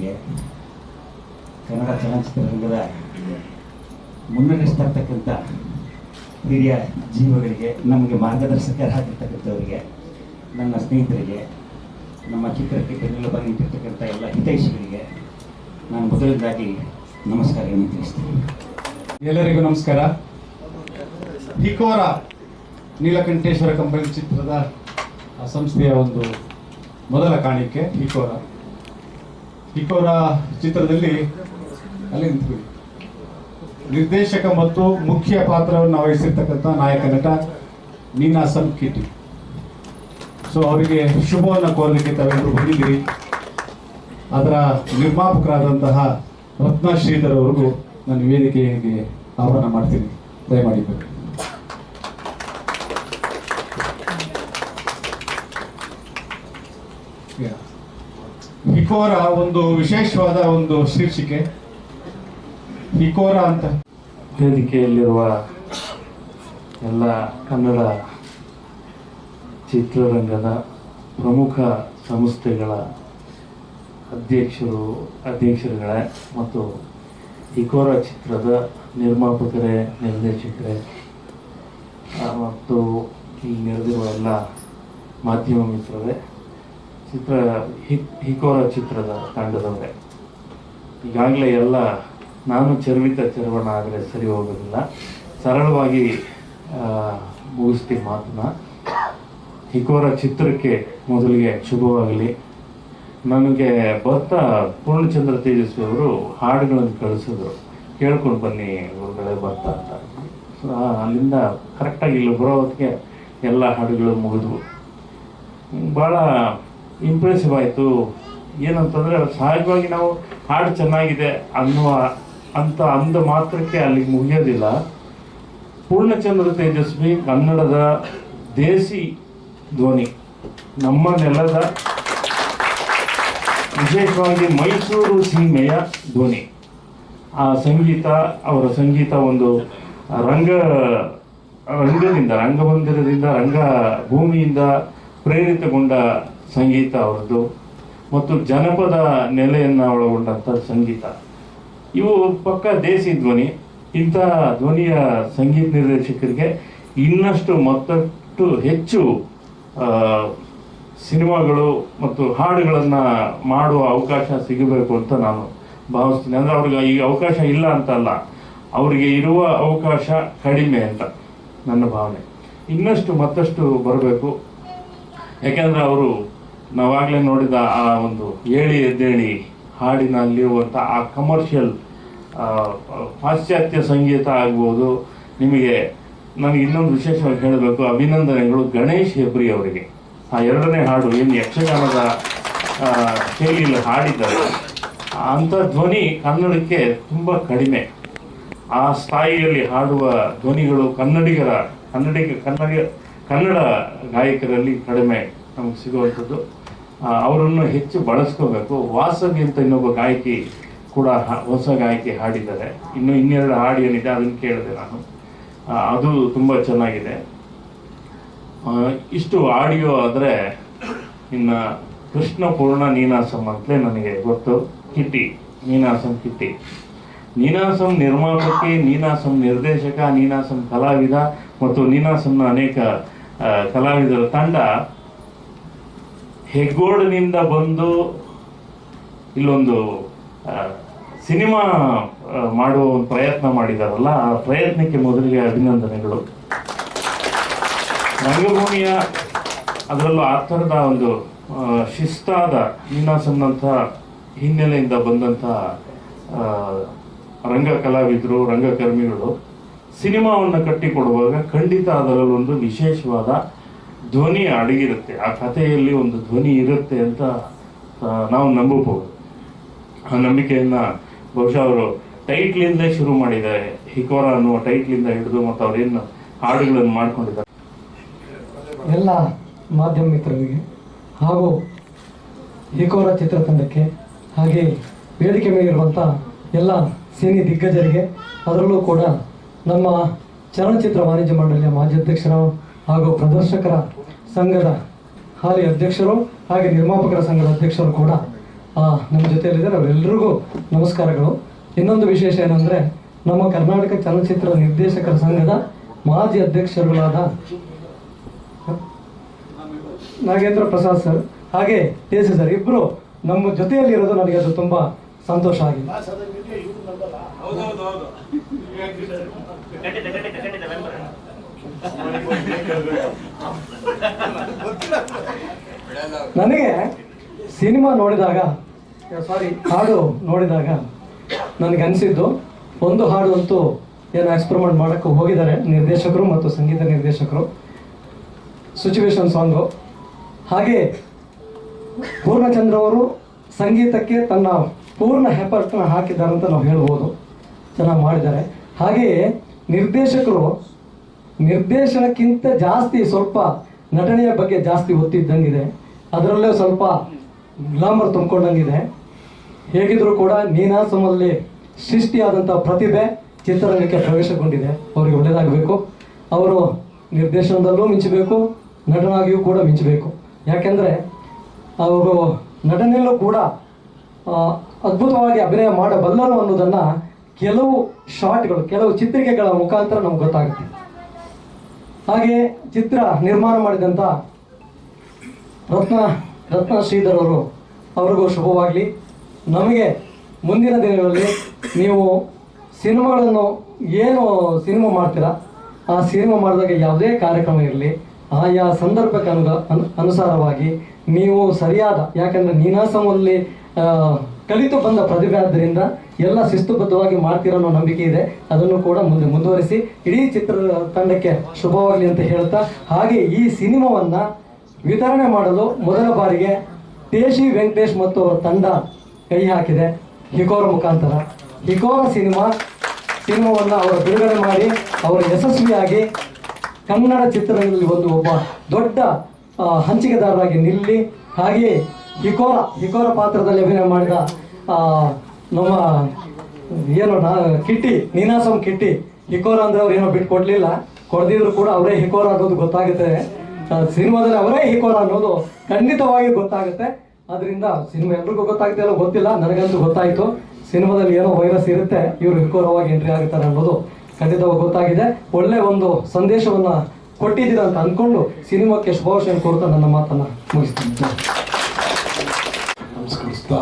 ಅವರಿಗೆ ಕನ್ನಡ ಚಲನಚಿತ್ರರಂಗದ ಮುನ್ನಡೆಸ್ತಕ್ಕಂಥ ಹಿರಿಯ ಜೀವಗಳಿಗೆ, ನಮಗೆ ಮಾರ್ಗದರ್ಶಕರಾಗಿರ್ತಕ್ಕಂಥವರಿಗೆ, ನನ್ನ ಸ್ನೇಹಿತರಿಗೆ, ನಮ್ಮ ಚಿತ್ರಕ್ಕೆ ಬೆನ್ನೆಲುಬಾಗಿ ನಿಂತಿರ್ತಕ್ಕಂಥ ಎಲ್ಲ ಹಿತೈಷಿಗಳಿಗೆ ನಾನು ಮೊದಲನೇದಾಗಿ ನಮಸ್ಕಾರಗಳನ್ನು ತಿಳಿಸ್ತೀನಿ. ಎಲ್ಲರಿಗೂ ನಮಸ್ಕಾರ. ಹಿಕೋರ ನೀಲಕಂಠೇಶ್ವರ ಕಂಪನಿ ಚಿತ್ರದ ಸಂಸ್ಥೆಯ ಒಂದು ಮೊದಲ ಕಾಣಿಕೆ ಹಿಕೋರ ಹಿಕೋರ ಚಿತ್ರದಲ್ಲಿ ಅಲ್ಲಿ ನಿಂತ್ಕೊಳ್ಳಿ. ನಿರ್ದೇಶಕ ಮತ್ತು ಮುಖ್ಯ ಪಾತ್ರವನ್ನು ವಹಿಸಿರ್ತಕ್ಕಂಥ ನಾಯಕ ನಟ ನೀನಾಸಂ ಕಿಟಿ. ಸೊ ಅವರಿಗೆ ಶುಭವನ್ನು ಕೋರಲಿಕ್ಕೆ ತಾವೆಲ್ಲರೂ ಬಂದಿದ್ದೀರಿ. ಅದರ ನಿರ್ಮಾಪಕರಾದಂತಹ ರತ್ನ ಶ್ರೀಧರ್ ಅವರಿಗೂ ನಾನು ವೇದಿಕೆಗೆ ಆಹ್ವಾನ ಮಾಡ್ತೀನಿ. ದಯಮಾಡಿ ಹಿಕೋರ ಒಂದು ವಿಶೇಷವಾದ ಒಂದು ಶೀರ್ಷಿಕೆ. ಹಿಕೋರ ಅಂತ. ವೇದಿಕೆಯಲ್ಲಿರುವ ಎಲ್ಲ ಕನ್ನಡ ಚಿತ್ರರಂಗದ ಪ್ರಮುಖ ಸಂಸ್ಥೆಗಳ ಅಧ್ಯಕ್ಷರು, ಅಧ್ಯಕ್ಷರುಗಳೇ ಮತ್ತು ಇಕೋರ ಚಿತ್ರದ ನಿರ್ಮಾಪಕರೇ, ನಿರ್ದೇಶಕರೇ ಮತ್ತು ಇಲ್ಲಿ ನೆರೆದಿರುವ ಎಲ್ಲ ಮಾಧ್ಯಮ ಮಿತ್ರರೇ ಚಿತ್ರ, ಹಿ- ಹಿಕೋರ ಚಿತ್ರದ ತಂಡದವರೇ. ಈಗಾಗಲೇ ಎಲ್ಲ, ನಾನು ಚರ್ವಿತ ಚರ್ವಣ ಆದರೆ ಸರಿ ಹೋಗೋದಿಲ್ಲ. ಸರಳವಾಗಿ ಮುಗಿಸ್ತೀವಿ ಮಾತನ್ನ. ಹಿಕೋರ ಚಿತ್ರಕ್ಕೆ ಮೊದಲಿಗೆ ಶುಭವಾಗಲಿ. ನನಗೆ ಭತ್ತ ಪೂರ್ಣಚಂದ್ರ ತೇಜಸ್ವಿ ಅವರು ಹಾಡುಗಳನ್ನು ಕಳಿಸಿದ್ರು. ಕೇಳ್ಕೊಂಡು ಬನ್ನಿ ಹೊರಗಡೆ ಭತ್ತ ಅಂತ. ಸೊ ಅಲ್ಲಿಂದ ಕರೆಕ್ಟಾಗಿ ಇಲ್ಲಿ ಬರೋ ಹೊತ್ತಿಗೆ ಎಲ್ಲ ಹಾಡುಗಳು ಮುಗಿದ್ವು. ಭಾಳ ಇಂಪ್ರೆಸಿವ್ ಆಯಿತು. ಏನಂತಂದರೆ ಸಹಜವಾಗಿ ನಾವು ಹಾಡು ಚೆನ್ನಾಗಿದೆ ಅನ್ನುವ ಅಂತ ಅಂದ ಮಾತ್ರಕ್ಕೆ ಅಲ್ಲಿಗೆ ಮುಗಿಯೋದಿಲ್ಲ. ಪೂರ್ಣಚಂದ್ರ ತೇಜಸ್ವಿ, ಕನ್ನಡದ ದೇಸಿ ಧ್ವನಿ. ನಮ್ಮ ನೆಲದ ವಿಶೇಷವಾಗಿ ಮೈಸೂರು ಸೀಮೆಯ ಧ್ವನಿ. ಆ ಸಂಗೀತ, ಅವರ ಸಂಗೀತ ಒಂದು ರಂಗ, ರಂಗದಿಂದ, ರಂಗಮಂದಿರದಿಂದ ರಂಗ ಭೂಮಿಯಿಂದ ಪ್ರೇರಿತಗೊಂಡ ಸಂಗೀತ ಅವರದ್ದು ಮತ್ತು ಜನಪದ ನೆಲೆಯನ್ನು ಒಳಗೊಂಡಂಥ ಸಂಗೀತ. ಇವು ಪಕ್ಕ ದೇಸಿ ಧ್ವನಿ, ಇಂಥ ಧ್ವನಿಯ ಸಂಗೀತ ನಿರ್ದೇಶಕರಿಗೆ ಇನ್ನಷ್ಟು ಮತ್ತಷ್ಟು ಹೆಚ್ಚು ಸಿನಿಮಾಗಳು ಮತ್ತು ಹಾಡುಗಳನ್ನು ಮಾಡುವ ಅವಕಾಶ ಸಿಗಬೇಕು ಅಂತ ನಾನು ಭಾವಿಸ್ತೀನಿ. ಅಂದರೆ ಅವ್ರಿಗೆ ಈ ಅವಕಾಶ ಇಲ್ಲ ಅಂತಲ್ಲ, ಅವರಿಗೆ ಇರುವ ಅವಕಾಶ ಕಡಿಮೆ ಅಂತ ನನ್ನ ಭಾವನೆ. ಇನ್ನಷ್ಟು ಮತ್ತಷ್ಟು ಬರಬೇಕು. ಯಾಕೆಂದರೆ ಅವರು ನಾವಾಗಲೇ ನೋಡಿದ ಆ ಒಂದು ಏಳಿ ಎದ್ದೇಳಿ ಹಾಡಿನಲ್ಲಿರುವಂಥ ಆ ಕಮರ್ಷಿಯಲ್ ಪಾಶ್ಚಾತ್ಯ ಸಂಗೀತ ಆಗ್ಬೋದು. ನಿಮಗೆ ನನಗೆ ಇನ್ನೊಂದು ವಿಶೇಷವಾಗಿ ಹೇಳಬೇಕು, ಅಭಿನಂದನೆಗಳು ಗಣೇಶ್ ಹೆಬ್ರಿ ಅವರಿಗೆ. ಆ ಎರಡನೇ ಹಾಡು ಏನು ಯಕ್ಷಗಾನದ ಶೈಲಿಯಲ್ಲಿ ಹಾಡಿದ್ದಾರೆ. ಅಂಥ ಧ್ವನಿ ಕನ್ನಡಕ್ಕೆ ತುಂಬ ಕಡಿಮೆ. ಆ ಸ್ಥಾಯಿಯಲ್ಲಿ ಹಾಡುವ ಧ್ವನಿಗಳು ಕನ್ನಡಿಗರ, ಕನ್ನಡಿಗ ಕನ್ನಡ ಕನ್ನಡ ಗಾಯಕರಲ್ಲಿ ಕಡಿಮೆ ನಮಗೆ ಸಿಗುವಂಥದ್ದು. ಅವರನ್ನು ಹೆಚ್ಚು ಬಳಸ್ಕೋಬೇಕು. ವಾಸವಿ ಅಂತ ಇನ್ನೊಬ್ಬ ಗಾಯಕಿ ಕೂಡ ಹೊಸ ಗಾಯಕಿ ಹಾಡಿದ್ದಾರೆ. ಇನ್ನು ಇನ್ನೆರಡು ಹಾಡು ಏನಿದೆ ಅದನ್ನು ಕೇಳಿದೆ ನಾನು. ಅದು ತುಂಬ ಚೆನ್ನಾಗಿದೆ. ಇಷ್ಟು ಆಡಿಯೋ ಆದರೆ ಇನ್ನು ಕೃಷ್ಣ ಪೂರ್ಣ ನೀನಾಸಂ ಅಂತಲೇ ನನಗೆ ಗೊತ್ತು. ಕಿಟ್ಟಿ, ನೀನಾಸಂ ಕಿಟ್ಟಿ. ನೀನಾಸಂ ನಿರ್ಮಾಪಕಿ, ನೀನಾಸಂ ನಿರ್ದೇಶಕ, ನೀನಾಸಂ ಕಲಾವಿದ ಮತ್ತು ನೀನಾಸಂನ ಅನೇಕ ಕಲಾವಿದರ ತಂಡ ಹೆಗ್ಗೋಡಿನಿಂದ ಬಂದು ಇಲ್ಲೊಂದು ಸಿನಿಮಾ ಮಾಡುವ ಒಂದು ಪ್ರಯತ್ನ ಮಾಡಿದಾರಲ್ಲ, ಆ ಪ್ರಯತ್ನಕ್ಕೆ ಮೊದಲಿಗೆ ಅಭಿನಂದನೆಗಳು. ರಂಗಭೂಮಿಯ ಅದರಲ್ಲೂ ಆ ಥರದ ಒಂದು ಶಿಸ್ತಾದ ನೀನಾಸಂನಂಥ ಹಿನ್ನೆಲೆಯಿಂದ ಬಂದಂಥ ರಂಗ ಕಲಾವಿದರು, ರಂಗಕರ್ಮಿಗಳು ಸಿನಿಮಾವನ್ನು ಕಟ್ಟಿಕೊಡುವಾಗ ಖಂಡಿತ ಅದರಲ್ಲೊಂದು ವಿಶೇಷವಾದ ಧ್ವನಿ ಅಡಗಿರುತ್ತೆ. ಆ ಕಥೆಯಲ್ಲಿ ಒಂದು ಧ್ವನಿ ಇರುತ್ತೆ ಅಂತ ನಾವು ನಂಬಬಹುದು. ಆ ನಂಬಿಕೆಯನ್ನು ಬಹುಶಃ ಅವರು ಟೈಟ್ಲಿಂದಲೇ ಶುರು ಮಾಡಿದ್ದಾರೆ. ಹಿಕೋರ ಅನ್ನುವ ಟೈಟ್ಲಿಂದ ಹಿಡಿದು ಮತ್ತು ಅವರೇನು ಹಾಡುಗಳನ್ನು ಮಾಡ್ಕೊಂಡಿದ್ದಾರೆ. ಎಲ್ಲ ಮಾಧ್ಯಮ ಮಿತ್ರರಿಗೆ ಹಾಗೂ ಹಿಕೋರ ಚಿತ್ರತಂಡಕ್ಕೆ ಹಾಗೆ ವೇದಿಕೆ ಮೇಲಿರುವಂಥ ಎಲ್ಲ ಸಿನಿ ದಿಗ್ಗಜರಿಗೆ ಅದರಲ್ಲೂ ಕೂಡ ನಮ್ಮ ಚಲನಚಿತ್ರ ವಾಣಿಜ್ಯ ಮಂಡಳಿಯ ಮಾಜಿ ಅಧ್ಯಕ್ಷರು ಹಾಗೂ ಪ್ರದರ್ಶಕರ ಸಂಘದ ಹಾಲಿ ಅಧ್ಯಕ್ಷರು ಹಾಗೆ ನಿರ್ಮಾಪಕರ ಸಂಘದ ಅಧ್ಯಕ್ಷರು ಕೂಡ ಆ, ನಮ್ಮ ಜೊತೆಯಲ್ಲಿದ್ದಾರೆ. ಅವರೆಲ್ಲರಿಗೂ ನಮಸ್ಕಾರಗಳು. ಇನ್ನೊಂದು ವಿಶೇಷ ಏನಂದರೆ ನಮ್ಮ ಕರ್ನಾಟಕ ಚಲನಚಿತ್ರ ನಿರ್ದೇಶಕರ ಸಂಘದ ಮಾಜಿ ಅಧ್ಯಕ್ಷರುಗಳಾದ ನಾಗೇಂದ್ರ ಪ್ರಸಾದ್ ಸರ್ ಹಾಗೆ ಕೆ ಸಿ ಸರ್ ಇಬ್ಬರು ನಮ್ಮ ಜೊತೆಯಲ್ಲಿರೋದು ನನಗೆ ಅದು ತುಂಬ ಸಂತೋಷ ಆಗಿದೆ. ನನಗೆ ಸಿನಿಮಾ ನೋಡಿದಾಗ ಸಾರಿ ಹಾಡು ನೋಡಿದಾಗ ನನಗೆ ಅನಿಸಿದ್ದು, ಒಂದು ಹಾಡು ಅಂತೂ ಏನು ಎಕ್ಸ್ಪರಿಮೆಂಟ್ ಮಾಡೋಕ್ಕೆ ಹೋಗಿದ್ದಾರೆ ನಿರ್ದೇಶಕರು ಮತ್ತು ಸಂಗೀತ ನಿರ್ದೇಶಕರು. ಸಿಚುವೇಶನ್ ಸಾಂಗು ಹಾಗೆ ಪೂರ್ಣಚಂದ್ರ ಅವರು ಸಂಗೀತಕ್ಕೆ ತನ್ನ ಪೂರ್ಣ ಹೆಪರ್ಟ್ನ ಹಾಕಿದ್ದಾರೆ ಅಂತ ನಾವು ಹೇಳ್ಬೋದು. ಚೆನ್ನಾಗಿ ಮಾಡಿದ್ದಾರೆ. ಹಾಗೆಯೇ ನಿರ್ದೇಶಕರು ನಿರ್ದೇಶನಕ್ಕಿಂತ ಜಾಸ್ತಿ ಸ್ವಲ್ಪ ನಟನೆಯ ಬಗ್ಗೆ ಜಾಸ್ತಿ ಒತ್ತಿದ್ದಂಗಿದೆ. ಅದರಲ್ಲೇ ಸ್ವಲ್ಪ ಗ್ಲಾಮರ್ ತುಂಬಿಕೊಂಡಂಗಿದೆ. ಹೇಗಿದ್ರೂ ಕೂಡ ನೀನಾಸಮಲ್ಲಿ ಸೃಷ್ಟಿಯಾದಂಥ ಪ್ರತಿಭೆ ಚಿತ್ರರಂಗಕ್ಕೆ ಪ್ರವೇಶಗೊಂಡಿದೆ. ಅವರಿಗೆ ಒಳ್ಳೆಯದಾಗಬೇಕು ಅವರು ನಿರ್ದೇಶನದಲ್ಲೂ ಮಿಂಚಬೇಕು, ನಟನಾಗಿಯೂ ಕೂಡ ಮಿಂಚಬೇಕು. ಯಾಕೆಂದರೆ ಅವರು ನಟನೆಯಲ್ಲೂ ಕೂಡ ಅದ್ಭುತವಾಗಿ ಅಭಿನಯ ಮಾಡಬಲ್ಲರು ಅನ್ನೋದನ್ನು ಕೆಲವು ಶಾಟ್ಗಳು, ಕೆಲವು ಚಿತ್ರಿಕೆಗಳ ಮುಖಾಂತರ ನಮ್ಗೆ ಗೊತ್ತಾಗುತ್ತೆ. ಹಾಗೆ ಚಿತ್ರ ನಿರ್ಮಾಣ ಮಾಡಿದಂಥ ರತ್ನ ರತ್ನ ಶ್ರೀಧರ್ ಅವರು, ಅವ್ರಿಗೂ ಶುಭವಾಗಲಿ. ನಮಗೆ ಮುಂದಿನ ದಿನಗಳಲ್ಲಿ ನೀವು ಸಿನಿಮಾಗಳನ್ನು ಏನು ಸಿನಿಮಾ ಮಾಡ್ತೀರಾ, ಆ ಸಿನಿಮಾ ಮಾಡಿದಾಗ ಯಾವುದೇ ಕಾರ್ಯಕ್ರಮ ಇರಲಿ, ಆಯಾ ಸಂದರ್ಭಕ್ಕೆ ಅನು, ಅನುಸಾರವಾಗಿ ನೀವು ಸರಿಯಾದ, ಯಾಕಂದರೆ ನೀನಾಸಮಲ್ಲಿ ಕಲಿತು ಬಂದ ಪ್ರತಿಭೆ ಆದ್ದರಿಂದ ಎಲ್ಲ ಶಿಸ್ತುಬದ್ಧವಾಗಿ ಮಾಡ್ತೀರ ಅನ್ನೋ ನಂಬಿಕೆ ಇದೆ. ಅದನ್ನು ಕೂಡ ಮುಂದೆ ಮುಂದುವರಿಸಿ, ಇಡೀ ಚಿತ್ರ ತಂಡಕ್ಕೆ ಶುಭವಾಗಲಿ ಅಂತ ಹೇಳ್ತಾ, ಹಾಗೆ ಈ ಸಿನಿಮಾವನ್ನು ವಿತರಣೆ ಮಾಡಲು ಮೊದಲ ಬಾರಿಗೆ ದೇಶಿ ವೆಂಕಟೇಶ್ ಮತ್ತು ಅವರ ತಂಡ ಕೈ ಹಾಕಿದೆ. ಹಿಕೋರ ಮುಖಾಂತರ. ಹಿಕೋರ ಸಿನಿಮಾ, ಸಿನಿಮಾವನ್ನು ಅವರು ಬಿಡುಗಡೆ ಮಾಡಿ, ಅವರು ಯಶಸ್ವಿಯಾಗಿ ಕನ್ನಡ ಚಿತ್ರರಂಗದಲ್ಲಿ ಒಂದು ಒಬ್ಬ ದೊಡ್ಡ ಹಂಚಿಕೆದಾರರಾಗಿ ನಿಲ್ಲಿ, ಹಾಗೆಯೇ ಹಿಕೋರ ಹಿಕೋರ ಪಾತ್ರದಲ್ಲಿ ಅಭಿನಯ ಮಾಡಿದ ನಮ್ಮ ಏನು ಕಿಟ್ಟಿ, ನೀನಾಸಂ ಕಿಟ್ಟಿ, ಹಿಕೋರ ಅಂದ್ರೆ ಅವ್ರು ಏನೋ ಬಿಟ್ಟು ಕೊಡ್ಲಿಲ್ಲ. ಕೊಡ್ದಿದ್ರು ಕೂಡ ಅವರೇ ಹಿಕೋರ ಅನ್ನೋದು ಗೊತ್ತಾಗುತ್ತೆ. ಸಿನಿಮಾದಲ್ಲಿ ಅವರೇ ಹಿಕೋರ ಅನ್ನೋದು ಖಂಡಿತವಾಗಿ ಗೊತ್ತಾಗುತ್ತೆ. ಅದರಿಂದ ಸಿನಿಮಾ ಎಲ್ರಿಗೂ ಗೊತ್ತಾಗುತ್ತೆ ಅಲ್ಲ ಗೊತ್ತಿಲ್ಲ, ನನಗಂತೂ ಗೊತ್ತಾಯಿತು. ಸಿನಿಮಾದಲ್ಲಿ ಏನೋ ವೈರಸ್ ಇರುತ್ತೆ, ಇವರು ಹಿಕೋರವಾಗಿ ಎಂಟ್ರಿ ಆಗುತ್ತಾರೆ ಅನ್ನೋದು ಖಂಡಿತವಾಗಿ ಗೊತ್ತಾಗಿದೆ. ಒಳ್ಳೆ ಒಂದು ಸಂದೇಶವನ್ನ ಕೊಟ್ಟಿದ್ದೀರಾ ಅಂತ ಅಂದ್ಕೊಂಡು ಸಿನಿಮಾಕ್ಕೆ ಶುಭಾಶಯ ಕೊಡ್ತಾ ನನ್ನ ಮಾತನ್ನ ಮುಗಿಸ್ತೀನಿ ನಮಸ್ಕರಿಸ್ತಾ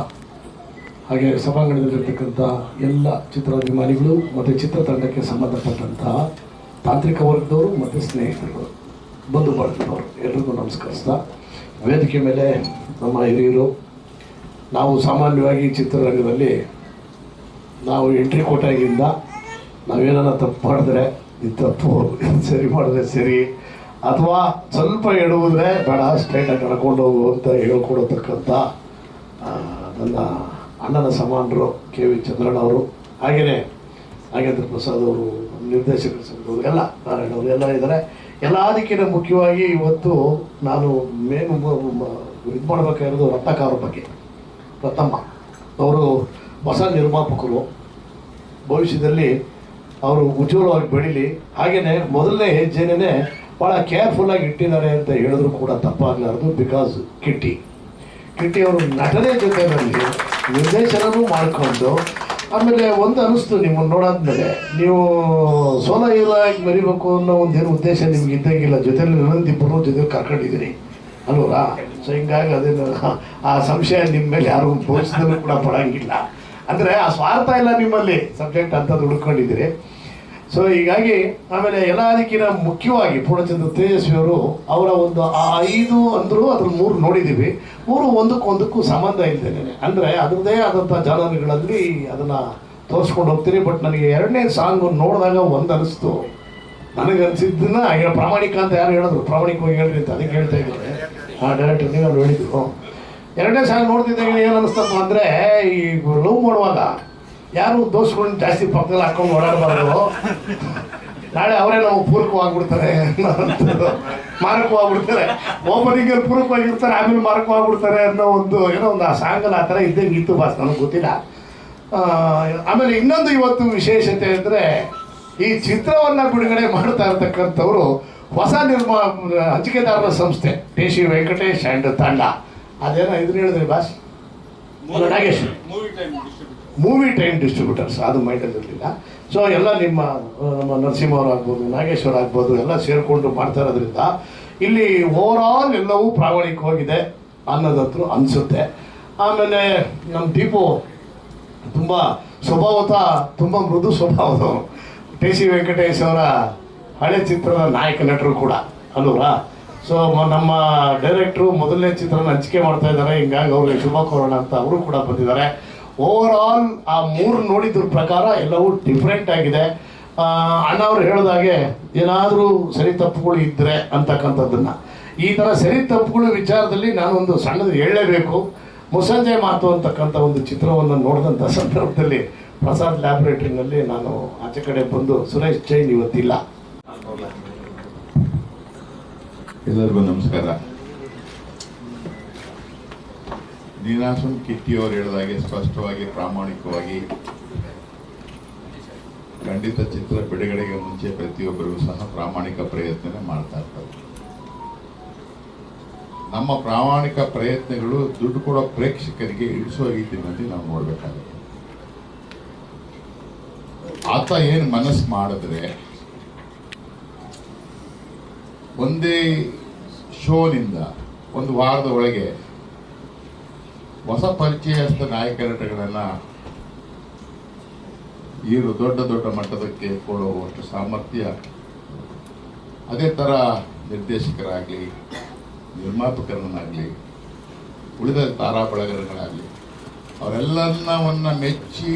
ಹಾಗೆ ಸಭಾಂಗಣದಲ್ಲಿರ್ತಕ್ಕಂಥ ಎಲ್ಲ ಚಿತ್ರಾಭಿಮಾನಿಗಳು ಮತ್ತು ಚಿತ್ರತಂಡಕ್ಕೆ ಸಂಬಂಧಪಟ್ಟಂತಹ ತಾಂತ್ರಿಕ ವರ್ಗದವರು ಮತ್ತು ಸ್ನೇಹಿತರುಗಳು ಬಂಧು ಬಳಗದವರು ಎಲ್ರಿಗೂ ನಮಸ್ಕರಿಸ್ತಾ, ವೇದಿಕೆ ಮೇಲೆ ನಮ್ಮ ಹಿರಿಯರು, ನಾವು ಸಾಮಾನ್ಯವಾಗಿ ಚಿತ್ರರಂಗದಲ್ಲಿ ನಾವು ಎಂಟ್ರಿ ಕೋಟಾಗಿಂದ ನಾವೇನಾರ ತಪ್ಪು ಮಾಡಿದ್ರೆ ಇದು ತಪ್ಪು ಸರಿ ಮಾಡಿದ್ರೆ ಸರಿ, ಅಥವಾ ಸ್ವಲ್ಪ ಎಡುವುದ್ರೆ ಬೇಡ ಸ್ಟ್ರೈಟಾಗಿ ಕರ್ಕೊಂಡು ಹೋಗು ಅಂತ ಹೇಳ್ಕೊಡತಕ್ಕಂಥ ನನ್ನ ಅಣ್ಣನ ಸಮಾನರು ಕೆ ವಿ ಚಂದ್ರಣ್ಣ ಅವರು ಹಾಗೆಯೇ ನಾಗೇಂದ್ರ ಪ್ರಸಾದ್ ಅವರು, ನಿರ್ದೇಶಕರ ಸಂಘದವರು ಎಲ್ಲ ನಾರಾಯಣ ಅವರು ಎಲ್ಲ ಇದ್ದಾರೆ. ಎಲ್ಲದಕ್ಕಿಂತ ಮುಖ್ಯವಾಗಿ ಇವತ್ತು ನಾನು ಮೇನ್ ಇದು ಮಾಡಬೇಕಾಗಿರೋದು ರತ್ನಕಾರ ಬಗ್ಗೆ. ರತ್ನಮ್ಮ, ಅವರು ಹೊಸ ನಿರ್ಮಾಪಕರು. ಭವಿಷ್ಯದಲ್ಲಿ ಅವರು ಉಜ್ವಲವಾಗಿ ಬೆಳೀಲಿ. ಹಾಗೆಯೇ ಮೊದಲನೇ ಹೆಜ್ಜೆನೇ ಭಾಳ ಕೇರ್ಫುಲ್ಲಾಗಿ ಇಟ್ಟಿದ್ದಾರೆ ಅಂತ ಹೇಳಿದ್ರು ಕೂಡ ತಪ್ಪಾಗಲಾರದು ಬಿಕಾಸ್ ಕಿಟ್ಟಿ ಕಿಟ್ಟಿ ಅವರು ನಟನೆ ಜೊತೆಯಲ್ಲಿ ನಿರ್ದೇಶನನೂ ಮಾಡ್ಕೊಂಡು, ಆಮೇಲೆ ಒಂದು ಅನಿಸ್ತು ನಿಮ್ಮನ್ನು ನೋಡಾದ್ಮೇಲೆ. ನೀವು ಸೋಲ ಆಗಿ ಮರಿಬೇಕು ಅನ್ನೋ ಒಂದೇನು ಉದ್ದೇಶ ನಿಮ್ಗೆ ಇದ್ದಂಗಿಲ್ಲ. ಜೊತೆಲಿ ಇನ್ನೊಂದಿಬ್ಬರು ಜೊತೆ ಕರ್ಕೊಂಡಿದ್ದೀರಿ. ಅಲ್ವರಾ? ಸೊ ಹಿಂಗಾಗಿ ಅದೇನು, ಆ ಸಂಶಯ ನಿಮ್ಮ ಮೇಲೆ ಯಾರು ಪೋಷಿಸಿದ್ರು ಕೂಡ ಪಡಂಗಿಲ್ಲ. ಅಂದರೆ ಆ ಸ್ವಾರ್ಥ ಇಲ್ಲ ನಿಮ್ಮಲ್ಲಿ. ಸಬ್ಜೆಕ್ಟ್ ಅಂತ ಹುಡ್ಕೊಂಡಿದ್ದೀರಿ ಸೊ ಹೀಗಾಗಿ ಆಮೇಲೆ ಎಲ್ಲದಕ್ಕಿಂತ ಮುಖ್ಯವಾಗಿ ಪೂರ್ಣಚಂದ್ರ ತೇಜಸ್ವಿಯವರು ಅವರ ಒಂದು ಐದು ಅಂದರು ಅದ್ರ ಮೂರು ನೋಡಿದ್ದೀವಿ. ಮೂರು ಒಂದಕ್ಕೊಂದಕ್ಕೂ ಸಂಬಂಧ ಇದ್ದೇನೆ ಅಂದರೆ ಅದರದೇ ಆದಂಥ ಜಾಲರಿಗಳಲ್ಲಿ ಅದನ್ನು ತೋರಿಸ್ಕೊಂಡು ಹೋಗ್ತೀನಿ. ಬಟ್ ನನಗೆ ಎರಡನೇ ಸಾಂಗ್ ನೋಡಿದಾಗ ಒಂದು ಅನಿಸ್ತು. ನನಗೆ ಅನಿಸಿದ್ದನ್ನ ಪ್ರಾಮಾಣಿಕ ಅಂತ ಯಾರು ಹೇಳಿದ್ರು? ಪ್ರಾಮಾಣಿಕವಾಗಿ ಹೇಳ್ರಿ ಅಂತ ಅದಕ್ಕೆ ಹೇಳ್ತಾ ಇದ್ದಾರೆ ಆ ಡೈರೆಕ್ಟರ್ ನೀವು ಹೇಳಿದ್ರು ಎರಡನೇ ಸಾಂಗ್ ನೋಡ್ತಿದ್ದಾಗ ಏನು ಅನಿಸ್ತಪ್ಪ ಅಂದರೆ, ಈ ಲವ್ ಮಾಡುವಾಗ ಯಾರು ದೋಸ್ಗಳನ್ನ ಜಾಸ್ತಿ ಪಕ್ಕದಲ್ಲಿ ಹಾಕೊಂಡು ಓಡಾಡಬಾರ್ದು? ನಾಳೆ ಅವರೇ ನಾವು ಪೂರಕವಾಗ್ಬಿಡ್ತಾರೆ. ಮಾರಕವಾಗ್ಬಿಡ್ತಾರೆ. ಓಪನಿಂಗ್ ಪೂರಕವಾಗಿರ್ತಾರೆ ಆಮೇಲೆ ಮಾರಕವಾಗ್ಬಿಡ್ತಾರೆ ಅನ್ನೋ ಒಂದು ಏನೋ ಒಂದು ಆ ಸಾಂಗಲ್ಲಿ ಆ ಥರ ಇದ್ದಂಗೆ ಇತ್ತು ಬಾಸ್ ನನಗೆ ಗೊತ್ತಿಲ್ಲ. ಆಮೇಲೆ ಇನ್ನೊಂದು ಇವತ್ತು ವಿಶೇಷತೆ ಅಂದರೆ ಈ ಚಿತ್ರವನ್ನು ಬಿಡುಗಡೆ ಮಾಡ್ತಾ ಇರ್ತಕ್ಕಂಥವ್ರು ಹೊಸ ನಿರ್ಮಾ ಹಂಚಿಕೆದಾರರ ಸಂಸ್ಥೆ ಟಿ ಸಿ ವೆಂಕಟೇಶ್ ಆ್ಯಂಡ್ ತಂಡ. ಅದೇನೋ ಇದ್ರು ಹೇಳಿದ್ರಿ boss movie Nagesh. Movie time distributors, ಅದು ಮೈಂಡಲ್ಲಿ ಇರಲಿಲ್ಲ. ಸೊ ಎಲ್ಲ ನಿಮ್ಮ ನಮ್ಮ ನರಸಿಂಹವ್ರು ಆಗ್ಬೋದು ನಾಗೇಶ್ವರ ಆಗ್ಬೋದು, ಎಲ್ಲ ಸೇರಿಕೊಂಡು ಮಾಡ್ತಾ ಇರೋದ್ರಿಂದ ಇಲ್ಲಿ ಓವರ್ ಆಲ್ ಎಲ್ಲವೂ ಪ್ರಾಮಾಣಿಕವಾಗಿದೆ ಅನ್ನೋದತ್ರ ಅನಿಸುತ್ತೆ. ಆಮೇಲೆ ನಮ್ಮ ದೀಪು, ತುಂಬ ಸ್ವಭಾವತ, ತುಂಬ ಮೃದು ಸ್ವಭಾವದವರು ಟಿ ಸಿ ವೆಂಕಟೇಶ್ ಅವರ ಹಳೆ ಚಿತ್ರದ ನಾಯಕ ನಟರು ಕೂಡ ಅಲ್ವಾ ಸೊ ನಮ್ಮ ಡೈರೆಕ್ಟ್ರು ಮೊದಲನೇ ಚಿತ್ರನ ಹಂಚಿಕೆ ಮಾಡ್ತಾ ಇದ್ದಾರೆ. ಹಿಂಗಾಗಿ ಅವ್ರಿಗೆ ಶುಭ ಕೋರೋಣ ಅಂತ ಅವರು ಕೂಡ ಬಂದಿದ್ದಾರೆ. ಓವರ್ ಆಲ್ ಆ ಮೂರು ನೋಡಿದ್ರ ಪ್ರಕಾರ ಎಲ್ಲವೂ ಡಿಫ್ರೆಂಟ್ ಆಗಿದೆ. ಅಣ್ಣ ಅವ್ರು ಹೇಳಿದಾಗೆ ಏನಾದರೂ ಸರಿ ತಪ್ಪುಗಳು ಇದ್ದರೆ ಅಂತಕ್ಕಂಥದ್ದನ್ನು. ಈ ಥರ ಸರಿ ತಪ್ಪುಗಳ ವಿಚಾರದಲ್ಲಿ ನಾನೊಂದು ಸಣ್ಣದು ಹೇಳಲೇಬೇಕು. ಮುಸಂಜೆ ಮಾತು ಅಂತಕ್ಕಂಥ ಒಂದು ಚಿತ್ರವನ್ನು ನೋಡಿದಂಥ ಸಂದರ್ಭದಲ್ಲಿ ಪ್ರಸಾದ್ ಲ್ಯಾಬ್ರೇಟರಿನಲ್ಲಿ ನಾನು ಆಚೆ ಕಡೆ ಬಂದು, ಸುರೇಶ್ ಜೈನ್ ಇವತ್ತಿಲ್ಲ. ಎಲ್ಲರಿಗೂ ನಮಸ್ಕಾರ. ನೀನಾಸಂ ಕಿಟ್ಟಿಯವರು ಹೇಳಿದಾಗೆ ಸ್ಪಷ್ಟವಾಗಿ, ಪ್ರಾಮಾಣಿಕವಾಗಿ ಖಂಡಿತ ಚಿತ್ರ ಬಿಡುಗಡೆಗೆ ಮುಂಚೆ ಪ್ರತಿಯೊಬ್ಬರಿಗೂ ಸಹ ಪ್ರಾಮಾಣಿಕ ಪ್ರಯತ್ನ ಮಾಡ್ತಾ ಇರ್ತಾರೆ. ನಮ್ಮ ಪ್ರಾಮಾಣಿಕ ಪ್ರಯತ್ನಗಳು ದುಡ್ಡು ಕೊಡೋ ಪ್ರೇಕ್ಷಕರಿಗೆ ಇಳಿಸುವ ರೀತಿಯಲ್ಲಿ ನಾವು ನೋಡ್ಬೇಕಾಗುತ್ತೆ. ಆತ ಏನು ಮನಸ್ಸು ಮಾಡಿದ್ರೆ ಒಂದೇ ಶೋನಿಂದ ಒಂದು ವಾರದ ಒಳಗೆ ಹೊಸ ಪರಿಚಯಸ್ಥ ನಾಯಕ ನಟಗಳೆಲ್ಲ ಇವರು ದೊಡ್ಡ ದೊಡ್ಡ ಮಟ್ಟದಕ್ಕೆ ಕೊಡುವಷ್ಟು ಸಾಮರ್ಥ್ಯ. ಅದೇ ಥರ ನಿರ್ದೇಶಕರಾಗಲಿ, ನಿರ್ಮಾಪಕರನ್ನಾಗಲಿ, ಉಳಿದ ತಾರಾ ಬಳಗರಗಳಾಗಲಿ ಅವರೆಲ್ಲವನ್ನ ಮೆಚ್ಚಿ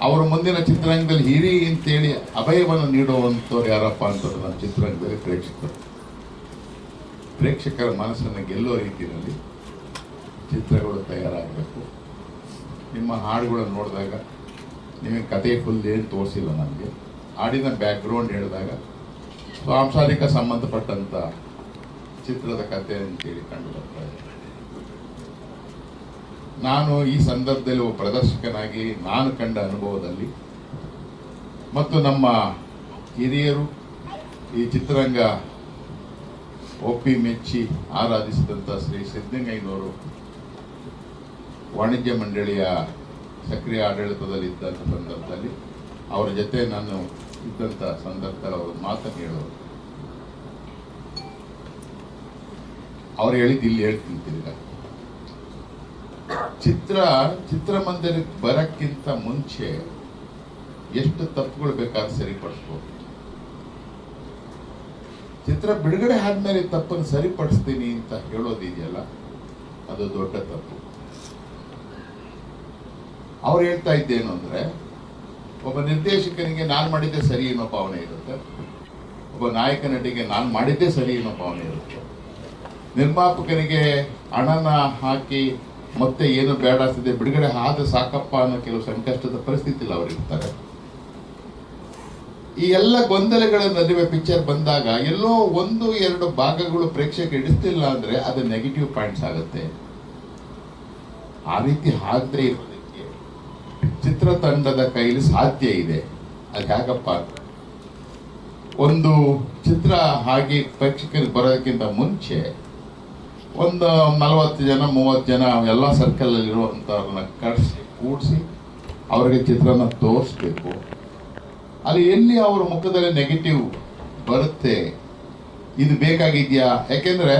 ಅವರ ಮುಂದಿನ ಚಿತ್ರರಂಗದಲ್ಲಿ ಹಿರಿ ಅಂತೇಳಿ ಅಭಯವನ್ನು ನೀಡುವಂಥವ್ರು ಯಾರಪ್ಪ ಅಂತಂದ್ರೆ ನಮ್ಮ ಚಿತ್ರರಂಗದಲ್ಲಿ ಪ್ರೇಕ್ಷಕರು. ಪ್ರೇಕ್ಷಕರ ಮನಸ್ಸನ್ನು ಗೆಲ್ಲೋ ರೀತಿಯಲ್ಲಿ ಚಿತ್ರಗಳು ತಯಾರಾಗಬೇಕು. ನಿಮ್ಮ ಹಾಡುಗಳನ್ನು ನೋಡಿದಾಗ, ನಿಮಗೆ ಕತೆ ಫುಲ್ ಏನು ತೋರಿಸಿಲ್ಲ ನಮಗೆ. ಹಾಡಿನ ಬ್ಯಾಕ್ಗ್ರೌಂಡ್ ಹೇಳಿದಾಗ ಸಾಂಸಾರಿಕ ಸಂಬಂಧಪಟ್ಟಂಥ ಚಿತ್ರದ ಕತೆ ಅಂತೇಳಿ ಕಂಡು ಬರ್ತಾ ಇದೆ. ನಾನು ಈ ಸಂದರ್ಭದಲ್ಲಿ ಒಬ್ಬ ಪ್ರದರ್ಶಕನಾಗಿ ನಾನು ಕಂಡ ಅನುಭವದಲ್ಲಿ ಮತ್ತು ನಮ್ಮ ಹಿರಿಯರು ಈ ಚಿತ್ರರಂಗ ಒಪ್ಪಿ ಮೆಚ್ಚಿ ಆರಾಧಿಸಿದಂಥ ಶ್ರೀ ಸಿದ್ದಲಿಂಗಯ್ಯನವರು ವಾಣಿಜ್ಯ ಮಂಡಳಿಯ ಸಕ್ರಿಯ ಆಡಳಿತದಲ್ಲಿ ಇದ್ದಂಥ ಸಂದರ್ಭದಲ್ಲಿ ಅವರ ಜೊತೆ ನಾನು ಇದ್ದಂಥ ಸಂದರ್ಭದಲ್ಲಿ ಅವರು ಮಾತನ್ನು ಹೇಳೋರು ಅವ್ರು ಹೇಳಿದ್ದು ಇಲ್ಲಿ ಹೇಳ್ತೀನಿ ತಿರ್ಗ. ಚಿತ್ರ, ಚಿತ್ರಮಂದಿರಕ್ಕೆ ಬರಕ್ಕಿಂತ ಮುಂಚೆ ಎಷ್ಟು ತಪ್ಪುಗಳು ಬೇಕಾದ ಸರಿಪಡಿಸ್ಬೋದು. ಚಿತ್ರ ಬಿಡುಗಡೆ ಆದ್ಮೇಲೆ ತಪ್ಪನ್ನು ಸರಿಪಡಿಸ್ತೀನಿ ಅಂತ ಹೇಳೋದಿದೆಯಲ್ಲ, ಅದು ದೊಡ್ಡ ತಪ್ಪು. ಅವ್ರು ಹೇಳ್ತಾ ಇದ್ದೇನು ಅಂದ್ರೆ, ಒಬ್ಬ ನಿರ್ದೇಶಕನಿಗೆ ನಾನು ಮಾಡಿದ್ದೆ ಸರಿ ಅನ್ನೋ ಭಾವನೆ ಇರುತ್ತೆ. ಒಬ್ಬ ನಾಯಕ ನಟಿಗೆ ನಾನು ಮಾಡಿದ್ದೇ ಸರಿ ಅನ್ನೋ ಭಾವನೆ ಇರುತ್ತೆ. ನಿರ್ಮಾಪಕನಿಗೆ ಹಣನ ಹಾಕಿ ಮತ್ತೆ ಏನು ಬೇಡ ಆಗ್ತದೆ ಬಿಡುಗಡೆ ಆದ ಸಾಕಪ್ಪ ಅನ್ನೋ ಕೆಲವು ಸಂಕಷ್ಟದ ಪರಿಸ್ಥಿತಿಯಲ್ಲಿ ಅವರಿರ್ತಾರೆ ಈ ಎಲ್ಲ ಗೊಂದಲಗಳ ನಡುವೆ ಪಿಕ್ಚರ್ ಬಂದಾಗ ಎಲ್ಲೋ ಒಂದು, ಎರಡು ಭಾಗಗಳು ಪ್ರೇಕ್ಷಕ ಇಡಿಸ್ತಿಲ್ಲ ಅಂದ್ರೆ ಅದು ನೆಗೆಟಿವ್ ಪಾಯಿಂಟ್ಸ್ ಆಗುತ್ತೆ. ಆ ರೀತಿ ಇರೋದಕ್ಕೆ ಚಿತ್ರತಂಡದ ಕೈಲಿ ಸಾಧ್ಯ ಇದೆ. ಅದು ಹೇಗಪ್ಪ ಒಂದು ಚಿತ್ರ ಹಾಗೆ ಪ್ರೇಕ್ಷಕರಿಗೆ ಬರೋದಕ್ಕಿಂತ ಮುಂಚೆ ಒಂದು ನಲವತ್ತು ಜನ, ಮೂವತ್ತು ಜನ ಎಲ್ಲ ಸರ್ಕಲಲ್ಲಿರುವಂಥವ್ರನ್ನ ಕರೆಸಿ, ಕೂಡಿಸಿ ಅವರಿಗೆ ಚಿತ್ರನ ತೋರಿಸ್ಬೇಕು. ಅಲ್ಲಿ ಎಲ್ಲಿ ಅವರ ಮುಖದಲ್ಲಿ ನೆಗೆಟಿವ್ ಬರುತ್ತೆ, ಇದು ಬೇಕಾಗಿದೆಯಾ? ಯಾಕೆಂದ್ರೆ